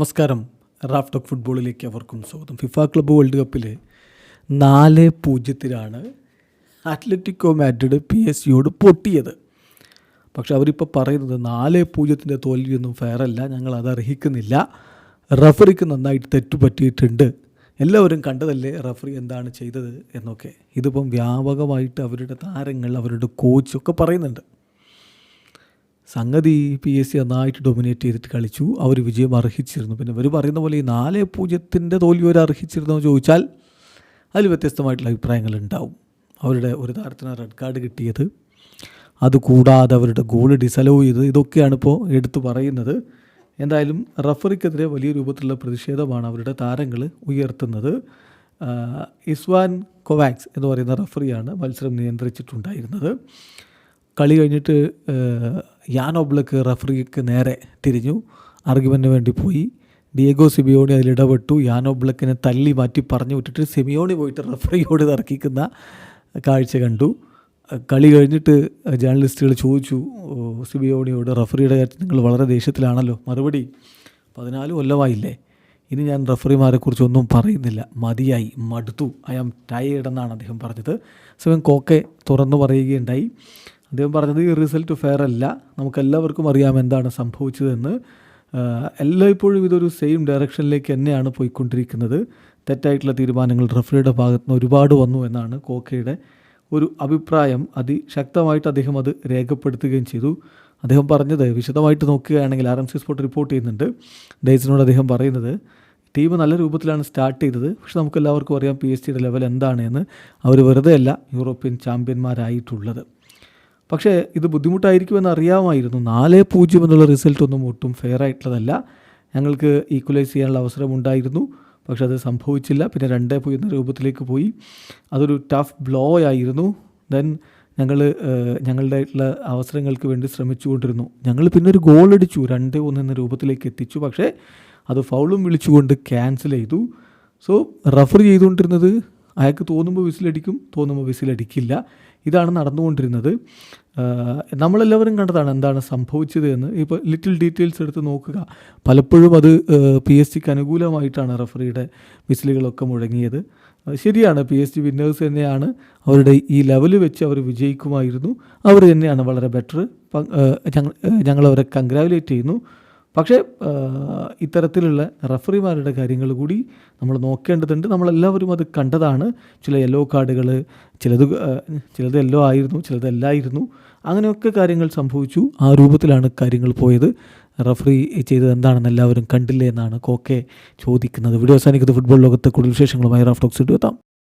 നമസ്കാരം. Raf talk ഫുട്ബോളിലേക്ക് അവർക്കും സ്വാഗതം. ഫിഫ ക്ലബ്ബ് വേൾഡ് കപ്പിൽ നാല് പൂജ്യത്തിലാണ് അത്ലറ്റിക്കോ മാഡ്രിഡ് പി എസ് സിയോട് പൊട്ടിയത്. പക്ഷെ അവരിപ്പോൾ പറയുന്നത് നാല് പൂജ്യത്തിന്റെ തോൽവിയൊന്നും ഫെയറല്ല ഞങ്ങൾ അത് അർഹിക്കുന്നില്ല. റഫറിക്ക് നന്നായിട്ട് തെറ്റുപറ്റിയിട്ടുണ്ട്. എല്ലാവരും കണ്ടതല്ലേ റഫറി എന്താണ് ചെയ്തത് എന്നൊക്കെ. ഇതിപ്പം വ്യാപകമായിട്ട് അവരുടെ താരങ്ങൾ അവരുടെ കോച്ചൊക്കെ പറയുന്നുണ്ട്. സംഗതി പി എസ് സി നന്നായിട്ട് ഡൊമിനേറ്റ് ചെയ്തിട്ട് കളിച്ചു. അവർ വിജയം അർഹിച്ചിരുന്നു. പിന്നെ ഇവർ പറയുന്ന പോലെ ഈ നാല് പൂജ്യത്തിന്റെ തോൽവി അവർ അർഹിച്ചിരുന്നോ എന്ന് ചോദിച്ചാൽ അതിൽ വ്യത്യസ്തമായിട്ടുള്ള അഭിപ്രായങ്ങൾ ഉണ്ടാവും. അവരുടെ ഒരു താരത്തിന് റെഡ് കാർഡ് കിട്ടിയത്. അതുകൂടാതെ അവരുടെ ഗോൾ ഡിസലോ ചെയ്ത് ഇതൊക്കെയാണ് ഇപ്പോൾ എടുത്തു പറയുന്നത്. എന്തായാലും റഫറിക്കെതിരെ വലിയ രൂപത്തിലുള്ള പ്രതിഷേധമാണ് അവരുടെ താരങ്ങൾ ഉയർത്തുന്നത്. ഇസ്വാൻ കൊവാക്സ് എന്ന് പറയുന്ന റഫറിയാണ് മത്സരം നിയന്ത്രിച്ചിട്ടുണ്ടായിരുന്നത്. കളി കഴിഞ്ഞിട്ട് യാൻ ഒബ്ലക്ക് റഫറിക്ക് നേരെ തിരിഞ്ഞു. ആർഗ്യുമെന്റിന് വേണ്ടി പോയി. ഡിയേഗോ സിമിയോണി അതിൽ ഇടപെട്ടു. ബ്ലക്കിനെ തല്ലി മാറ്റി പറഞ്ഞു വിട്ടിട്ട് സിമിയോണി പോയിട്ട് റഫറിയോട് തർക്കിക്കുന്ന കാഴ്ച കണ്ടു. കളി കഴിഞ്ഞിട്ട് ജേർണലിസ്റ്റുകൾ ചോദിച്ചു സിബിയോണിയോട് റഫറിയുടെ കാര്യത്തിൽ നിങ്ങൾ വളരെ ദേഷ്യത്തിലാണല്ലോ. മറുപടി പതിനാല് കൊല്ലമായില്ലേ. ഇനി ഞാൻ റഫറിമാരെക്കുറിച്ചൊന്നും പറയുന്നില്ല. മതിയായി. മടുത്തു. ഐ ആം ടയേർഡ് എന്നാണ് അദ്ദേഹം പറഞ്ഞത്. സ്വയം കോക്കെ തുറന്നു പറയുകയുണ്ടായി. അദ്ദേഹം പറഞ്ഞത് ഈ റിസൾട്ട് ഫെയർ അല്ല. നമുക്കെല്ലാവർക്കും അറിയാം എന്താണ് സംഭവിച്ചതെന്ന്. എല്ലാം എല്ലായ്പ്പോഴും ഇതൊരു സെയിം ഡയറക്ഷനിലേക്ക് തന്നെയാണ് പോയിക്കൊണ്ടിരിക്കുന്നത്. തെറ്റായിട്ടുള്ള തീരുമാനങ്ങൾ റഫറിയുടെ ഭാഗത്തു നിന്ന് ഒരുപാട് വന്നു എന്നാണ് കോക്കയുടെ ഒരു അഭിപ്രായം. അതിശക്തമായിട്ട് അദ്ദേഹം അത് രേഖപ്പെടുത്തുകയും ചെയ്തു. അദ്ദേഹം പറഞ്ഞത് വിശദമായിട്ട് നോക്കുകയാണെങ്കിൽ R M C sport report ചെയ്യുന്നുണ്ട്. ഡേസിനോട് അദ്ദേഹം പറയുന്നത് ടീം നല്ല രൂപത്തിലാണ് സ്റ്റാർട്ട് ചെയ്തത്. പക്ഷെ നമുക്കെല്ലാവർക്കും അറിയാം പി എസ് ജിയുടെ ലെവൽ എന്താണ് എന്ന്. അവർ വെറുതെ അല്ല യൂറോപ്യൻ ചാമ്പ്യന്മാരായിട്ടുള്ളത്. പക്ഷേ ഇത് ബുദ്ധിമുട്ടായിരിക്കുമെന്ന് അറിയാമായിരുന്നു. നാല് പൂജ്യം എന്നുള്ള റിസൾട്ട് ഒന്നും ഒട്ടും ഫെയർ ആയിട്ടുള്ളതല്ല. ഞങ്ങൾക്ക് ഈക്വലൈസ് ചെയ്യാനുള്ള അവസരം ഉണ്ടായിരുന്നു. പക്ഷെ അത് സംഭവിച്ചില്ല. പിന്നെ രണ്ട് എന്ന രൂപത്തിലേക്ക് പോയി. അതൊരു ടഫ് ബ്ലോ ആയിരുന്നു. ദെൻ ഞങ്ങൾ ഞങ്ങളുടെ അവസരങ്ങൾക്ക് വേണ്ടി ശ്രമിച്ചുകൊണ്ടിരുന്നു. ഞങ്ങൾ പിന്നെ ഒരു ഗോൾ അടിച്ചു. രണ്ട് ഒന്ന് എന്ന രൂപത്തിലേക്ക് എത്തിച്ചു. പക്ഷേ അത് ഫൗളും വിളിച്ചുകൊണ്ട് ക്യാൻസൽ ചെയ്തു. സോ റഫർ ചെയ്തുകൊണ്ടിരുന്നത് അയാൾക്ക് തോന്നുമ്പോൾ വിസിലടിക്കും തോന്നുമ്പോൾ വിസിലടിക്കില്ല ഇതാണ് നടന്നുകൊണ്ടിരുന്നത്. നമ്മളെല്ലാവരും കണ്ടതാണ് എന്താണ് സംഭവിച്ചത് എന്ന്. ഇപ്പോൾ ലിറ്റിൽ ഡീറ്റെയിൽസ് എടുത്ത് നോക്കുക. പലപ്പോഴും അത് പി എസ് സിക്ക് അനുകൂലമായിട്ടാണ് റഫറിയുടെ വിസിലുകളൊക്കെ മുഴങ്ങിയത്. ശരിയാണ് പി എസ് ജി വിന്നേഴ്സ് തന്നെയാണ്. അവരുടെ ഈ ലെവൽ വെച്ച് അവർ വിജയിക്കുമായിരുന്നു. അവർ തന്നെയാണ് വളരെ ബെറ്റർ ഞങ്ങൾ അവരെ കൺഗ്രാജുലേറ്റ് ചെയ്യുന്നു. പക്ഷേ ഇത്തരത്തിലുള്ള റഫറിമാരുടെ കാര്യങ്ങൾ കൂടി നമ്മൾ നോക്കേണ്ടതുണ്ട്. നമ്മളെല്ലാവരും അത് കണ്ടതാണ്. ചില യെല്ലോ കാർഡുകൾ ചിലത് ചിലത് യെല്ലോ ആയിരുന്നു ചിലത് അല്ലായിരുന്നു. അങ്ങനെയൊക്കെ കാര്യങ്ങൾ സംഭവിച്ചു. ആ രൂപത്തിലാണ് കാര്യങ്ങൾ പോയത്. റഫറി ചെയ്തത് എന്താണെന്ന് എല്ലാവരും കണ്ടില്ലേ എന്നാണ് കോക്കെ ചോദിക്കുന്നത്. വീഡിയോ അവസാനിക്കുന്നത് ഫുട്ബോൾ ലോകത്തെ കൂടുതൽ വിശേഷങ്ങളുമായി റാഫ് ടോക്സ് എത്താം.